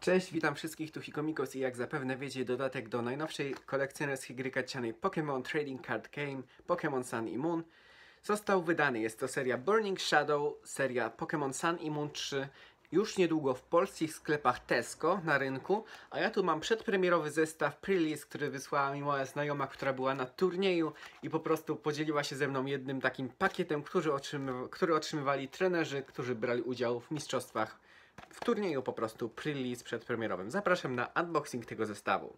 Cześć, witam wszystkich, tu Hikomikos i jak zapewne wiecie, dodatek do najnowszej kolekcjonerskiej gry karcianej Pokémon Trading Card Game Pokémon Sun i Moon został wydany. Jest to seria Burning Shadow, seria Pokémon Sun i Moon 3 już niedługo w polskich sklepach Tesco na rynku, a ja tu mam przedpremierowy zestaw Prilist, który wysłała mi moja znajoma, która była na turnieju i po prostu podzieliła się ze mną jednym takim pakietem, który, otrzymywa, który otrzymywali trenerzy, którzy brali udział w mistrzostwach w turnieju po prostu pre-release przedpremierowym. Zapraszam na unboxing tego zestawu.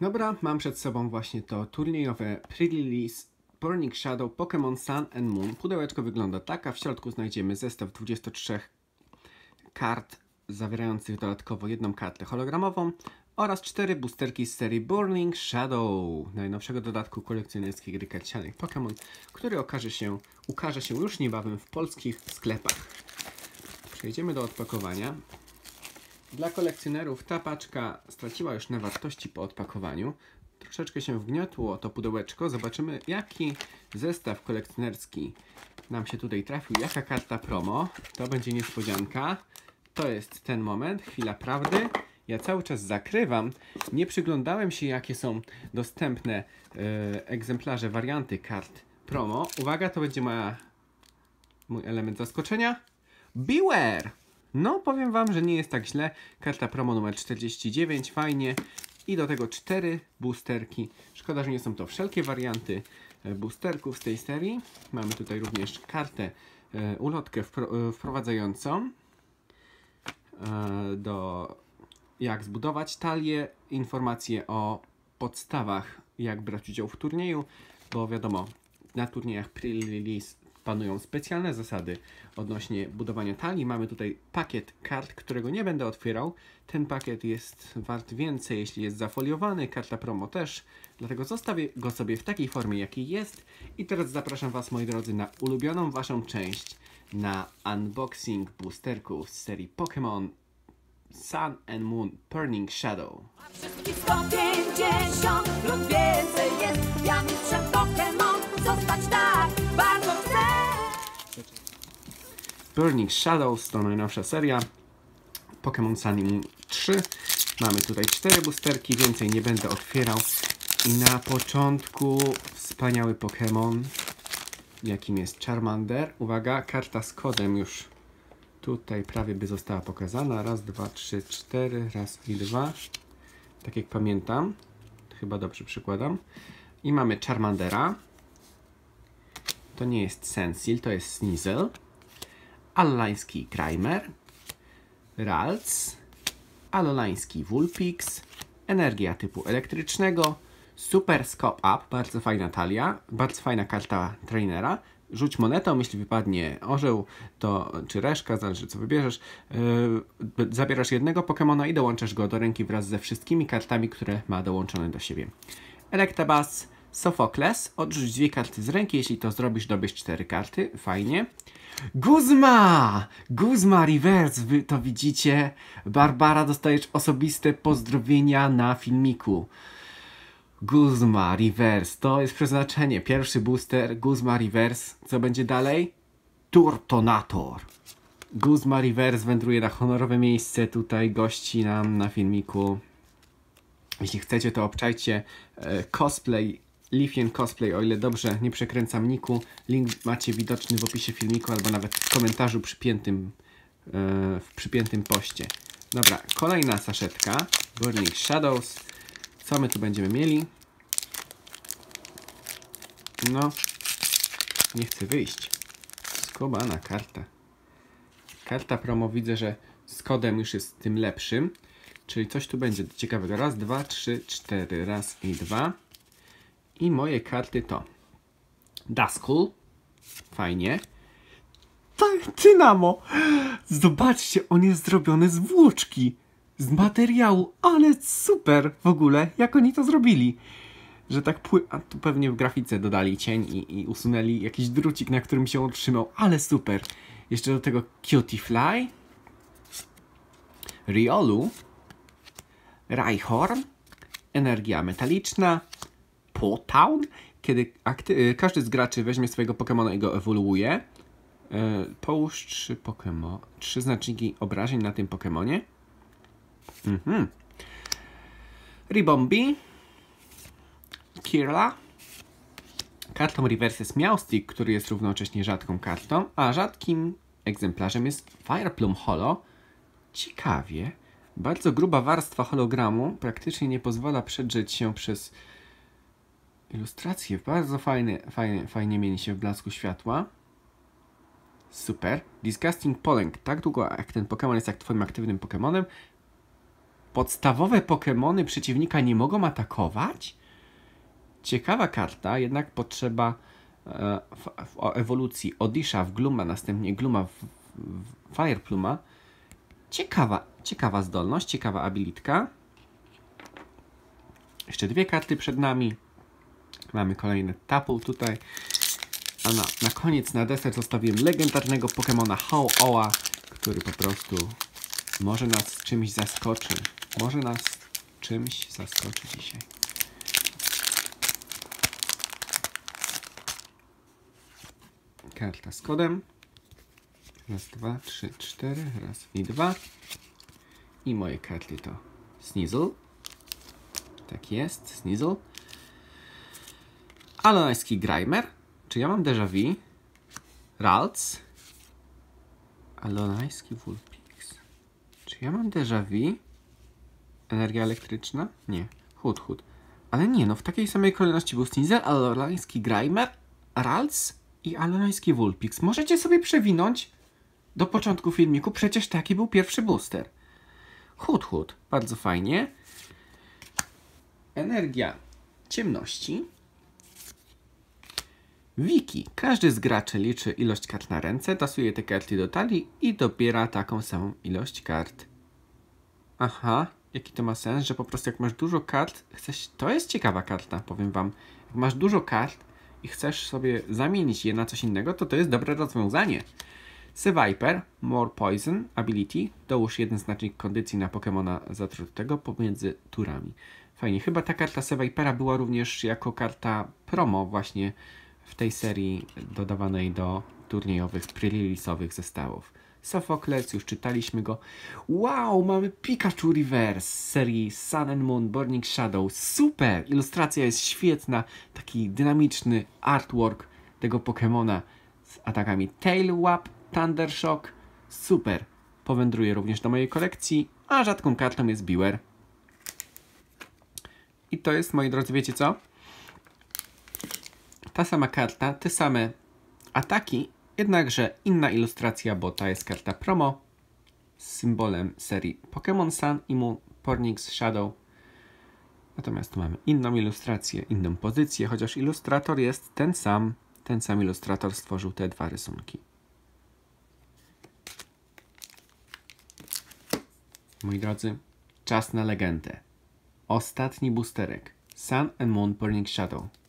Dobra, mam przed sobą właśnie to turniejowe pre-release Burning Shadow Pokémon Sun and Moon. Pudełeczko wygląda tak, a w środku znajdziemy zestaw 23 kart zawierających dodatkowo jedną kartę hologramową oraz cztery boosterki z serii Burning Shadow, najnowszego dodatku kolekcjonerskiej gry karcianej Pokémon, który okaże się, ukaże się już niebawem w polskich sklepach. Przejdziemy do odpakowania. Dla kolekcjonerów ta paczka straciła już na wartości po odpakowaniu. Troszeczkę się wgniotło to pudełeczko. Zobaczymy jaki zestaw kolekcjonerski nam się tutaj trafił. Jaka karta promo. To będzie niespodzianka. To jest ten moment, chwila prawdy. Ja cały czas zakrywam. Nie przyglądałem się jakie są dostępne e, egzemplarze, warianty kart promo. Uwaga, to będzie moja, mój element zaskoczenia. Beware! No, powiem Wam, że nie jest tak źle. Karta promo numer 49, fajnie. I do tego cztery boosterki. Szkoda, że nie są to wszelkie warianty e, boosterków z tej serii. Mamy tutaj również kartę, e, ulotkę e, wprowadzającą do jak zbudować talię, informacje o podstawach, jak brać udział w turnieju, bo wiadomo, na turniejach pre-release panują specjalne zasady odnośnie budowania talii. Mamy tutaj pakiet kart, którego nie będę otwierał. Ten pakiet jest wart więcej, jeśli jest zafoliowany, karta promo też. Dlatego zostawię go sobie w takiej formie, jakiej jest. I teraz zapraszam Was, moi drodzy, na ulubioną Waszą część, na unboxing boosterków z serii Pokémon Sun and Moon Burning Shadow. Burning Shadows to najnowsza seria. Pokémon Sun i Moon 3. Mamy tutaj cztery boosterki, więcej nie będę otwierał. I na początku wspaniały Pokémon, jakim jest Charmander. Uwaga, karta z kodem już tutaj prawie by została pokazana. Raz, dwa, trzy, cztery, raz i dwa. Tak jak pamiętam. Chyba dobrze przykładam. I mamy Charmandera. To nie jest Sensil, to jest Sneasel. Alolański Kramer. Ralts. Alolański Vulpix. Energia typu elektrycznego. Super Scope Up, bardzo fajna talia, bardzo fajna karta trainera. Rzuć monetą, jeśli wypadnie orzeł, to czy reszka, zależy co wybierzesz. Yy, zabierasz jednego Pokemona i dołączasz go do ręki wraz ze wszystkimi kartami, które ma dołączone do siebie. Electabuzz, Sophocles, odrzuć dwie karty z ręki, jeśli to zrobisz, dobierz cztery karty, fajnie. Guzma! Guzma Reverse, wy to widzicie. Barbara, dostajesz osobiste pozdrowienia na filmiku. Guzma Reverse, to jest przeznaczenie. Pierwszy booster, Guzma Reverse. Co będzie dalej? Turtonator. Guzma Reverse wędruje na honorowe miejsce. Tutaj gości nam na filmiku. Jeśli chcecie, to obczajcie e, cosplay, Leafien Cosplay, o ile dobrze nie przekręcam niku. Link macie widoczny w opisie filmiku albo nawet w komentarzu przypiętym, e, w przypiętym poście. Dobra, kolejna saszetka. Burning Shadows. Co my tu będziemy mieli? No, nie chcę wyjść. Skobana karta. Karta promo widzę, że z kodem już jest tym lepszym. Czyli coś tu będzie ciekawego. Raz, dwa, trzy, cztery. Raz i dwa. I moje karty to Duskull. Fajnie. Tak, Dynamo. Zobaczcie, on jest zrobiony z włóczki. Z materiału, ale super w ogóle, jak oni to zrobili. Że tak pły... A tu pewnie w grafice dodali cień i, i usunęli jakiś drucik, na którym się otrzymał, ale super. Jeszcze do tego Cutie Fly. Riolu. Rhyhorn. Energia metaliczna. Potown. Kiedy każdy z graczy weźmie swojego Pokemona i go ewoluuje, E, połóż trzy Pokémon, trzy znaczniki obrażeń na tym Pokémonie. Mhm. Ribombi, Kirla, kartą Reverses Miaustic, który jest równocześnie rzadką kartą, a rzadkim egzemplarzem jest Fireplum Holo. Ciekawie, bardzo gruba warstwa hologramu praktycznie nie pozwala przedrzeć się przez ilustrację. Bardzo fajnie, fajnie, fajnie mieni się w blasku światła. Super. Disgusting Poleng. Tak długo jak ten Pokémon jest jak twoim aktywnym Pokémonem, podstawowe Pokémony przeciwnika nie mogą atakować? Ciekawa karta, jednak potrzeba e, ewolucji Odisha w Gluma, następnie Gluma w, w Firepluma. Ciekawa, ciekawa zdolność, ciekawa abilitka. Jeszcze dwie karty przed nami. Mamy kolejny Tapu tutaj. A na, na koniec, na deser zostawiłem legendarnego Pokemona How-Oa, który po prostu może nas czymś zaskoczy. Może nas czymś zaskoczy dzisiaj. Karta z kodem. Raz, dwa, trzy, cztery. Raz i dwa. I moje karty to Sneasel. Tak jest, Sneasel. Alonański Grimer. Czy ja mam déjà vu? Ralts. Alonański Vulpix. Czy ja mam déjà vu? Energia elektryczna? Nie. Hud, hud. Ale nie, no w takiej samej kolejności był Sneasel, Alonański Grimer, Ralts i Alonański Vulpix. Możecie sobie przewinąć do początku filmiku, przecież taki był pierwszy booster. Hud, hud. Bardzo fajnie. Energia ciemności. Wiki. Każdy z graczy liczy ilość kart na ręce, tasuje te karty do talii i dobiera taką samą ilość kart. Aha, jaki to ma sens, że po prostu jak masz dużo kart, chcesz... To jest ciekawa karta, powiem wam. Jak masz dużo kart i chcesz sobie zamienić je na coś innego, to to jest dobre rozwiązanie. Seviper, More Poison, Ability, dołóż jeden znacznik kondycji na Pokemona zatrutego pomiędzy turami. Fajnie, chyba ta karta Sevipera była również jako karta promo właśnie w tej serii dodawanej do turniejowych, prelilisowych zestawów. Sophocles, już czytaliśmy go. Wow, mamy Pikachu Reverse z serii Sun and Moon Burning Shadow. Super! Ilustracja jest świetna. Taki dynamiczny artwork tego Pokemona z atakami Tail Whip, Thunder Shock. Super! Powędruje również do mojej kolekcji, a rzadką kartą jest Biwer. I to jest, moi drodzy, wiecie co? Ta sama karta, te same ataki, jednakże inna ilustracja, bo ta jest karta promo z symbolem serii Pokémon Sun i Moon Pornix Shadow. Natomiast tu mamy inną ilustrację, inną pozycję, chociaż ilustrator jest ten sam. Ten sam ilustrator stworzył te dwa rysunki. Moi drodzy, czas na legendę. Ostatni boosterek. Sun and Moon Burning Shadow.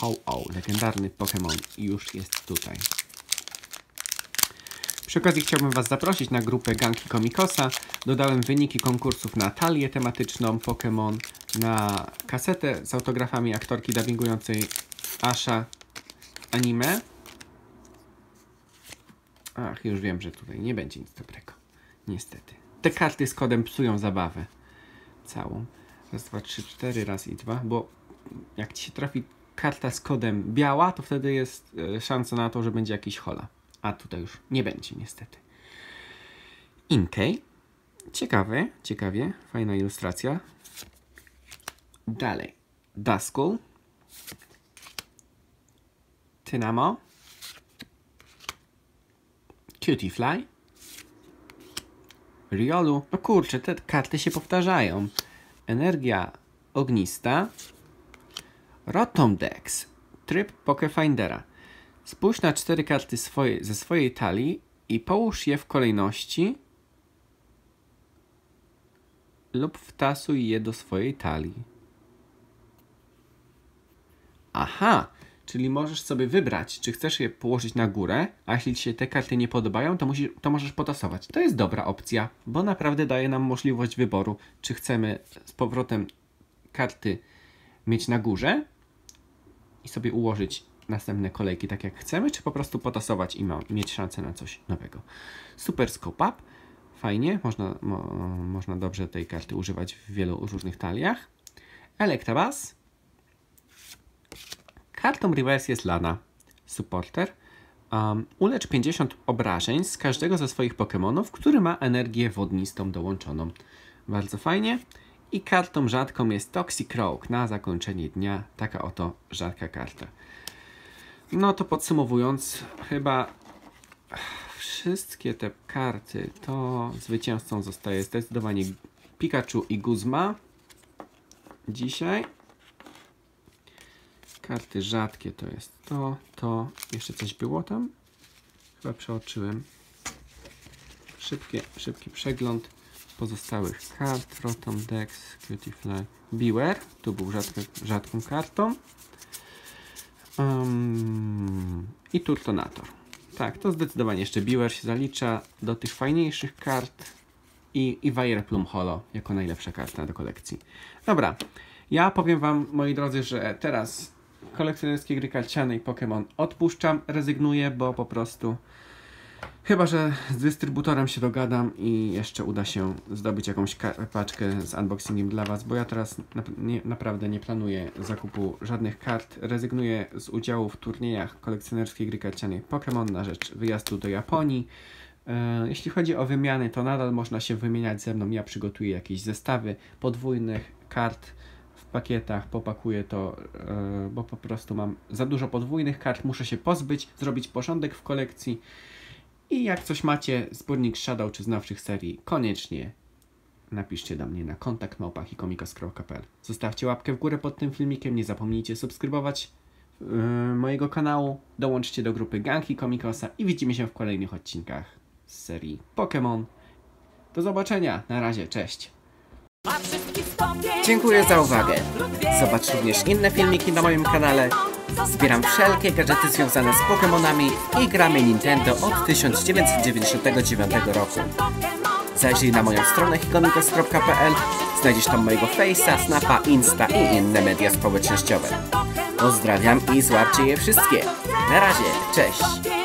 Ho-Oh, legendarny Pokémon już jest tutaj. Przy okazji chciałbym Was zaprosić na grupę Ganki Komikosa. Dodałem wyniki konkursów na talię tematyczną Pokémon, na kasetę z autografami aktorki dubbingującej Asha anime. Ach, już wiem, że tutaj nie będzie nic dobrego. Niestety. Te karty z kodem psują zabawę. Całą. Raz, dwa, trzy, cztery, raz i dwa, bo jak Ci się trafi karta z kodem biała, to wtedy jest e, szansa na to, że będzie jakiś hola. A tutaj już nie będzie niestety. Inkej. Ciekawe, ciekawie. Fajna ilustracja. Dalej. Duskull. Tynamo. Cutiefly. Riolu. No kurczę, te karty się powtarzają. Energia ognista. Rotomdex. Tryb Pokefindera. Spójrz na cztery karty swoje, ze swojej talii i połóż je w kolejności lub wtasuj je do swojej talii. Aha, czyli możesz sobie wybrać, czy chcesz je położyć na górę, a jeśli Ci się te karty nie podobają, to, musisz, to możesz potasować. To jest dobra opcja, bo naprawdę daje nam możliwość wyboru, czy chcemy z powrotem karty mieć na górze i sobie ułożyć następne kolejki tak jak chcemy, czy po prostu potasować i ma, mieć szansę na coś nowego. Super Scope Up. Fajnie, można, mo, można dobrze tej karty używać w wielu różnych taliach. Electabuzz. Kartą reverse jest Lana. Supporter. Um, ulecz 50 obrażeń z każdego ze swoich Pokémonów, który ma energię wodnistą dołączoną. Bardzo fajnie. I kartą rzadką jest Toxic Rogue na zakończenie dnia. Taka oto rzadka karta. No to podsumowując, chyba wszystkie te karty to zwycięzcą zostaje zdecydowanie Pikachu i Guzma. Dzisiaj. Karty rzadkie to jest to, to. Jeszcze coś było tam? Chyba przeoczyłem. Szybkie, szybki przegląd pozostałych kart. Rotom, Dex, Cutifly, Beware. Tu był rzadko, rzadką kartą. Um, I Turtonator. Tak, to zdecydowanie jeszcze Beware się zalicza do tych fajniejszych kart. I, i Wire Plum Holo jako najlepsza karta do kolekcji. Dobra, ja powiem Wam, moi drodzy, że teraz kolekcjonerskie gry karciane i Pokémon odpuszczam, rezygnuję, bo po prostu chyba, że z dystrybutorem się dogadam i jeszcze uda się zdobyć jakąś paczkę z unboxingiem dla Was, bo ja teraz na nie, naprawdę nie planuję zakupu żadnych kart, rezygnuję z udziału w turniejach kolekcjonerskiej gry karcianej Pokémon na rzecz wyjazdu do Japonii. Jeśli chodzi o wymiany, to nadal można się wymieniać ze mną. Ja przygotuję jakieś zestawy podwójnych kart w pakietach, popakuję to, bo po prostu mam za dużo podwójnych kart, muszę się pozbyć, zrobić porządek w kolekcji. I jak coś macie, zbiornik Shadow czy z nowszych serii, koniecznie napiszcie do mnie na kontakt małpach.komikos.pl Zostawcie łapkę w górę pod tym filmikiem, nie zapomnijcie subskrybować yy, mojego kanału, dołączcie do grupy Ganki Komikosa i widzimy się w kolejnych odcinkach z serii Pokémon. Do zobaczenia, na razie, cześć! Dziękuję za uwagę. Zobacz również inne filmiki na moim kanale. Zbieram wszelkie gadżety związane z Pokémonami i gramy Nintendo od 1999 roku. Zajrzyj na moją stronę hikomikos.pl Znajdziesz tam mojego Face'a, Snapa, Insta i inne media społecznościowe. Pozdrawiam i złapcie je wszystkie. Na razie, cześć!